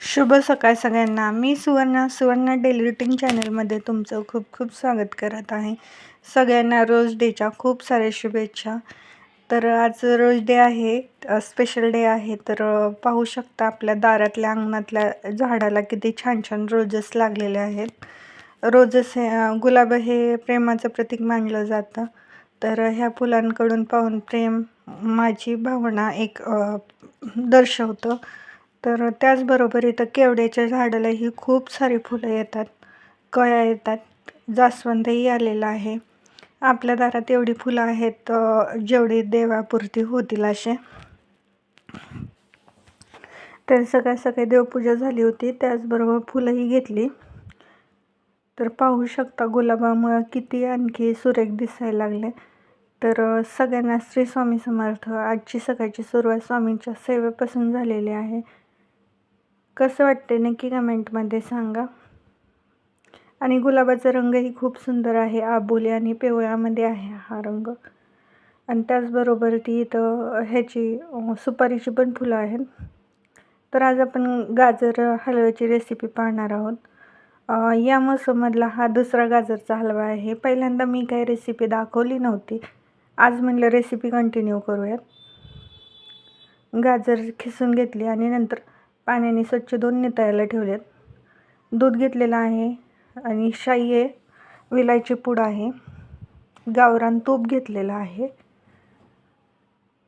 शुभ सकाळ सगळ्यांना. मी सुवर्णा सुवर्णा डेली रुटीन चॅनलमध्ये तुमचं खूप खूप स्वागत करत आहे. सगळ्यांना रोज डेच्या खूप साऱ्या शुभेच्छा. तर आज रोज डे आहे स्पेशल डे आहे. तर पाहू शकता आपल्या दारातल्या अंगणातल्या झाडाला किती छान छान रोजेस लागलेले आहेत. रोजेस हे गुलाब हे प्रेमाचं प्रतीक मानलं जातं. तर ह्या फुलांकडून पाहून प्रेम माझी भावना एक दर्शवतं. तर त्याचबरोबर इथं केवड्याच्या झाडालाही खूप सारी फुलं येतात कळ्या येतात जास्वंदही आलेलं आहे. आपल्या दारात एवढी फुलं आहेत जेवढी देवापुरती होतील असे. तर सकाळ सकाळी देवपूजा झाली होती त्याचबरोबर फुलंही घेतली. तर पाहू शकता गुलाबामुळं किती आणखी सुरेख दिसायला लागले. तर सगळ्यांना श्री स्वामी समर्थ आजची सकाळची सुरुवात स्वामींच्या सेवेपासून झालेली आहे. कसं वाटते नक्की कमेंटमध्ये सांगा. आणि गुलाबाचा रंगही खूप सुंदर आहे. आबोली आणि पिवळ्यामध्ये आहे हा रंग. आणि त्याचबरोबर ती इथं ह्याची सुपारीची पण फुलं आहेत. तर आज आपण गाजर हलव्याची रेसिपी पाहणार आहोत. या मोसममधला हा दुसरा गाजरचा हलवा आहे. पहिल्यांदा मी काही रेसिपी दाखवली नव्हती. आज म्हणलं रेसिपी कंटिन्यू करूयात. गाजर खिसून घेतली आणि नंतर पाण्याने स्वच्छ धुवून नितळायला ठेवलेत. दूध घेतलेलं आहे आणि शाई आहे विलायची पूड आहे. गावरान तूप घेतलेलं आहे.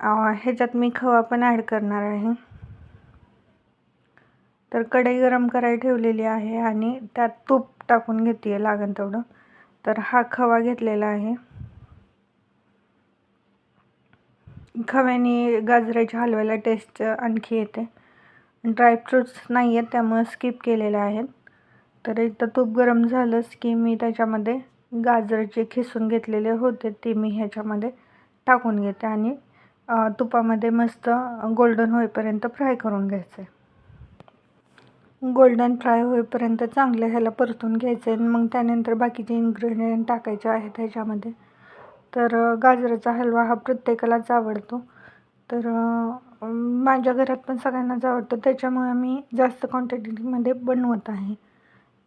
ह्याच्यात मी खवा पण ॲड करणार आहे. तर कढई गरम करायला ठेवलेली आहे आणि त्यात तूप टाकून घेते लागन तेवढं. तर हा खवा घेतलेला आहे. खव्याने गाजराच्या हलव्याला टेस्ट आणखी येते. ड्रायफ्रूट्स नाही आहेत त्यामुळे स्किप केलेले आहेत. तर एकदा तूप गरम झालंच की मी त्याच्यामध्ये गाजर जे खिसून घेतलेले होते ते मी ह्याच्यामध्ये टाकून घेते आणि तुपामध्ये मस्त गोल्डन होईपर्यंत फ्राय करून घ्यायचं. गोल्डन फ्राय होईपर्यंत चांगलं ह्याला परतून घ्यायचं आहे मग त्यानंतर बाकीचे इन्ग्रेडियंट टाकायचे आहेत ह्याच्यामध्ये. तर गाजराचा हलवा हा प्रत्येकालाच आवडतो. तर माझ्या घरात पण सगळ्यांनाच आवडतं त्याच्यामुळे मी जास्त क्वांटिटीमध्ये बनवत आहे.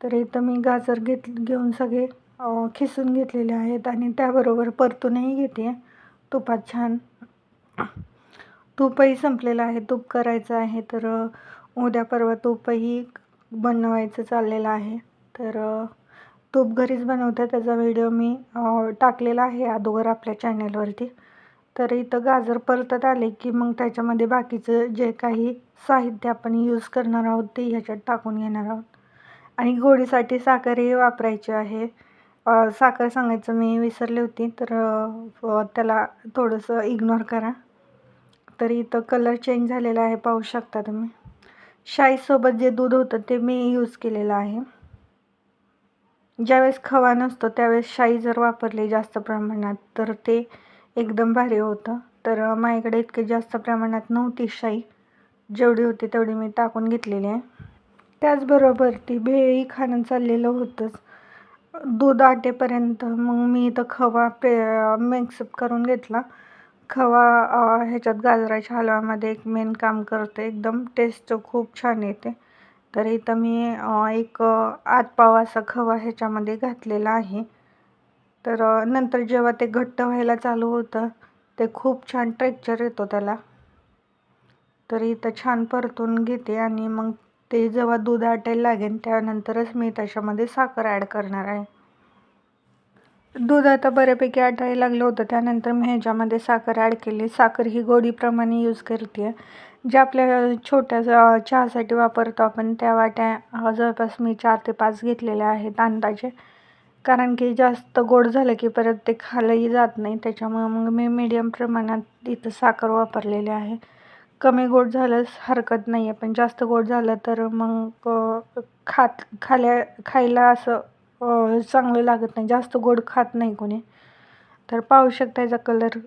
तर इथं मी गाजर घेत घेऊन सगळे खिसून घेतलेले आहेत आणि त्याबरोबर परतूनही घेते. तुपात छान तूपही संपलेलं आहे. तूप करायचं आहे तर उद्या परवा तूपही बनवायचं चाललेलं आहे. तर तूप घरीच बनवते. त्याचा व्हिडिओ मी टाकलेला आहे अगोदर आपल्या चॅनलवरती तर इथं गाजर परतत आले की मग त्याच्यामध्ये बाकीचं जे काही साहित्य आपण यूज करणार आहोत ते ह्याच्यात टाकून घेणार आहोत. आणि गोडीसाठी साखरही वापरायची आहे. साखर सांगायचं मी विसरले होती तर त्याला थोडंसं इग्नोर करा. तर इथं कलर चेंज झालेला आहे पाहू शकता तुम्ही. शाईसोबत जे दूध होतं ते मी यूज केलेलं आहे. ज्यावेळेस खवा नसतो त्यावेळेस शाई जर वापरली जास्त प्रमाणात तर ते एकदम भारी होतं. तर माझ्याकडे इतके जास्त प्रमाणात नव्हती शाई. जेवढी होती तेवढी मी टाकून घेतलेली आहे. त्याचबरोबर ती भेळही खाणं चाललेलं होतंच. दूध आटेपर्यंत मग मी इथं खवा पे मिक्सअप करून घेतला. खवा ह्याच्यात गाजराच्या हलव्यामध्ये एक मेन काम करते. एकदम टेस्ट खूप छान येते. तर इथं मी एक आतपाव आठ पाव असा खवा ह्याच्यामध्ये घातलेला आहे. तर नंतर जेव्हा ते घट्ट व्हायला चालू होतं ते खूप छान टेक्चर येतो त्याला. तर इथं छान परतून घेते आणि मग ते जेव्हा दूध आटायला लागेल त्यानंतरच मी त्याच्यामध्ये साखर ॲड करणार आहे. दूध आता बऱ्यापैकी आटायला लागलं होतं त्यानंतर मी ह्याच्यामध्ये साखर ॲड केली. साखर ही गोडीप्रमाणे यूज करते आहे ज्या आपल्या छोट्या चहासाठी वापरतो आपण त्या वाट्या जवळपास मी चार ते पाच घेतलेल्या आहेत अंदाजे. कारण की जास्त गोड झालं की परत ते खालंही जात नाही. त्याच्यामुळं मग मी मीडियम प्रमाणात इथं साखर वापरलेली आहे. कमी गोड झालंच हरकत नाही आहे पण जास्त गोड झालं तर मग खात खाल्या खायला असं चांगलं लागत नाही. जास्त गोड खात नाही कोणी. तर पाहू शकता याचा कलर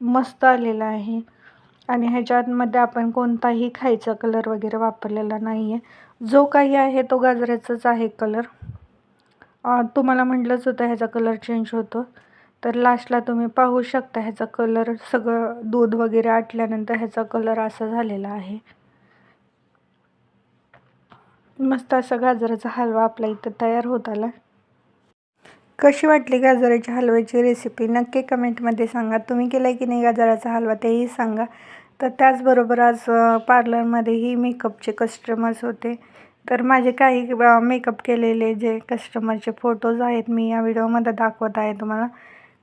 मस्त आलेला आहे. आणि ह्याच्यामध्ये आपण कोणताही खायचा कलर वगैरे वापरलेला नाही आहे जो काही आहे तो गाजराचाच आहे कलर तुम्हाला म्हटलंच होतं ह्याचा कलर चेंज होतो. तर लास्टला तुम्ही पाहू शकता ह्याचा कलर सगळं दूध वगैरे आटल्यानंतर ह्याचा कलर असा झालेला आहे. मस्त असा गाजराचा हलवा आपला इथं तयार होत आला. कशी वाटली गाजराच्या हलव्याची रेसिपी नक्की कमेंटमध्ये सांगा. तुम्ही केलं आहे की नाही गाजराचा हलवा तेही सांगा. तर त्याचबरोबर आज पार्लरमध्येही मेकअपचे कस्टमर्स होते. तर माझे काही मेकअप केलेले जे कस्टमरचे फोटोज आहेत मी या व्हिडिओमध्ये दाखवत आहे तुम्हाला.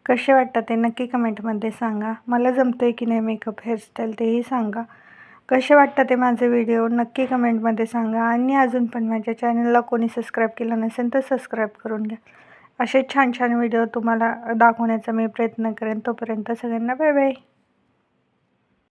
कसे वाटतात ते नक्की कमेंटमध्ये सांगा. मला जमतं आहे की नाही मेकअप हेअरस्टाईल तेही सांगा. कसे वाटतात ते माझे व्हिडिओ नक्की कमेंटमध्ये सांगा. आणि अजून पण माझ्या चॅनलला कोणी सबस्क्राईब केलं नसेल तर सबस्क्राईब करून घ्या. असे छान छान व्हिडिओ तुम्हाला दाखवण्याचा मी प्रयत्न करेन. तोपर्यंत सगळ्यांना बाय बाय